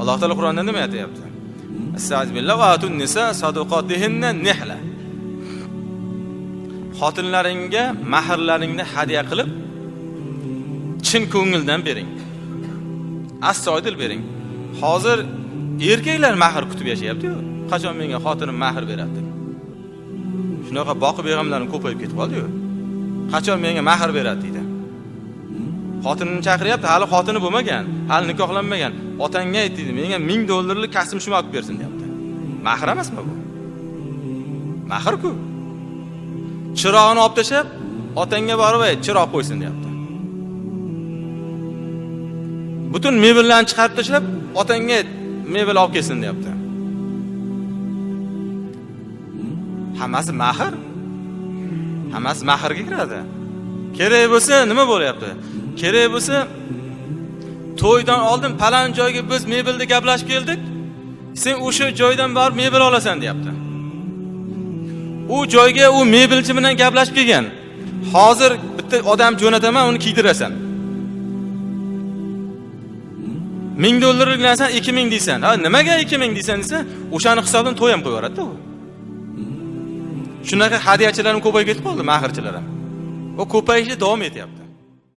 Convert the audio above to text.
alloh taolo qur'onda nima aytyapti? Nihla. Xotinlaringga mahrlaringni hadya qilib chin ko'ngildan bering. Astoydil bering. Hozir erkaklar mahr kutib yashayaptiku qachon menga xotinim mahr beradi? Deb shunaqa boqib beg'amlarim ko'payib ketib qoldiku qachon menga mahr beradi deydi. Xotinini chaqiryapti hali xotini bo'lmagan hali nikohlanmagan. Otangga ayt deydi menga ming dollarlik kasb shuma olib bersin deyapti. Mahr emasmi bu? Mahrku chirog'ini olib tashlab otangga borib ayt chiroq qo'ysin deyapti. Butun mebellarni chiqarib tashlab otangga ayt mebel olib kelsin deyapti. Hammasi mahr. Hammasi mahrga kiradi. Kerak bo'lsa nima bo'lyapti? Kerak bo'lsa to'ydan oldin palan joyga biz mebelda gaplashib keldik. Sen o'sha joydan borib mebel olasan deyapti. U joyga u mebelchi bilan gaplashib kelgan. Hozir bitta odam jo'nataman uni kiydirasan ming dollarlik narsani ikki ming deysan. Ha nimaga ikki ming deysan desa o'shani hisobidan to'y ham qo'yib yuboradida u. Shunaqa hadyachilar ham ko'payib ketib qoldi mahrchilar ham. Va ko'payishda davom etyapti